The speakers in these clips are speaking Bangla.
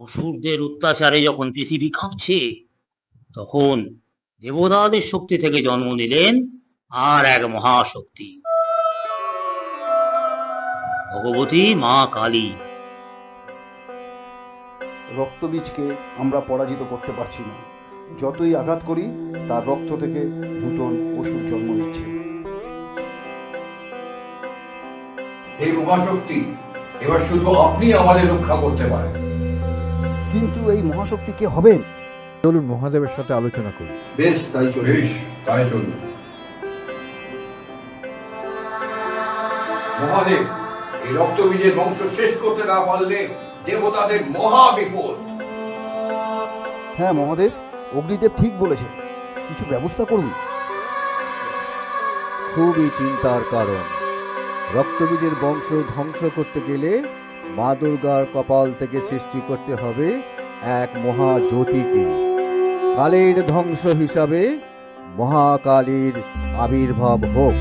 অসুরদের অত্যাচারে যখন পৃথিবী কাঁপছে তখন দেবতাদের শক্তি থেকে জন্ম নিলেন আর এক মহাশক্তি। ভগবতী মা কালী। রক্তবীজকে আমরা পরাজিত করতে পারছি না। যতই আঘাত করি তার রক্ত থেকে নূতন অসুর জন্ম নিচ্ছে। এই মহাশক্তি এবার শুধু আপনি আমাদের রক্ষা করতে পারেন। কিন্তু এই মহাশক্তি কে হবেন চলুন মহাদেবের সাথে আলোচনা করি। বেশ তাই চলুন বেশ তাই চলুন মহাদেব এই রক্তবীজের বংশ শেষ করতে না পারলে দেবতাদের মহা বিপদ। হ্যাঁ মহাদেব অগ্নিদেব ঠিক বলেছে। কিছু ব্যবস্থা করুন। খুবই চিন্তার কারণ। রক্তবীজের বংশ ধ্বংস করতে গেলে মা দুর্গার কপাল থেকে সৃষ্টি করতে হবে এক মহাজ্যোতিকে। কালের ধ্বংস হিসাবে মহাকালীর আবির্ভাব হোক।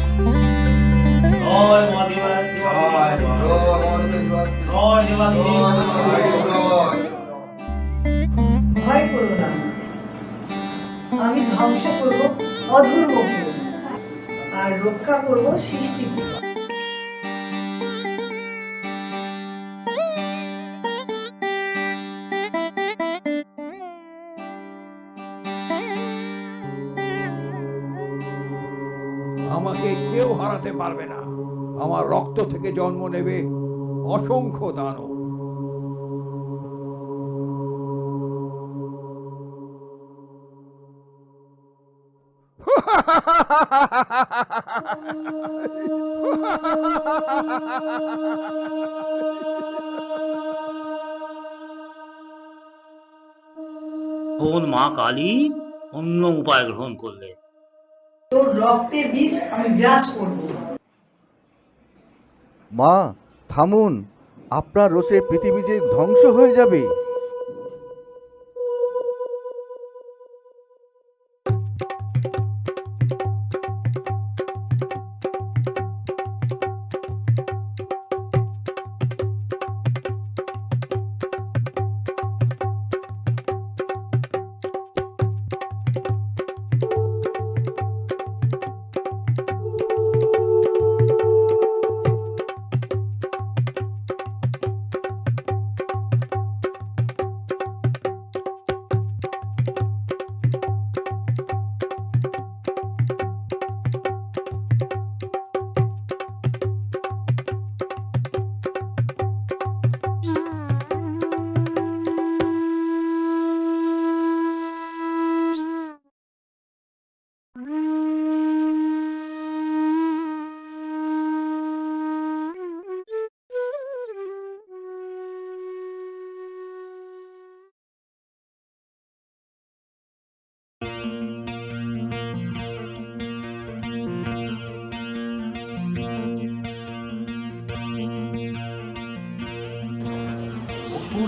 ভয় করো না। আমি ধ্বংস করব অধর্মকে। আর রক্ষা করব সৃষ্টিকে। আমাকে কেউ হারাতে পারবে না। আমার রক্ত থেকে জন্ম নেবে অসংখ্য দানব। তখন মা কালী, অন্য উপায় গ্রহণ করলেন মা থামুন। আপনার রোষে পৃথিবী যে ধ্বংস হয়ে যাবে।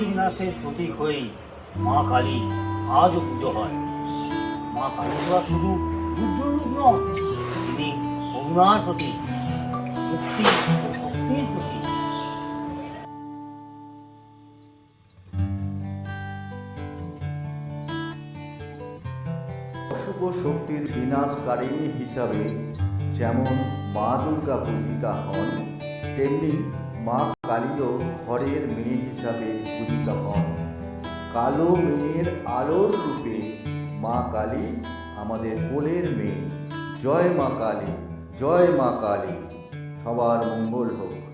বিনাশের প্রতীক হয়েই মা কালী আজও পুজো হয়। মা কালী তো আর শুধু রুদ্ররূপ নন তিনি করুণার প্রতীক মুক্তি ও শক্তির প্রতীক। শক্তির বিনাশকারিণী হিসাবে যেমন মা দুর্গা পূজিতা হন, তেমনি মা কালীও ঘরের মেয়ে হিসাবে পূজিত হন। কালো মেয়ের আলোর রূপে মা কালী আমাদের কোলের মেয়ে। জয় মা কালী, জয় মা কালী। সবার মঙ্গল হোক।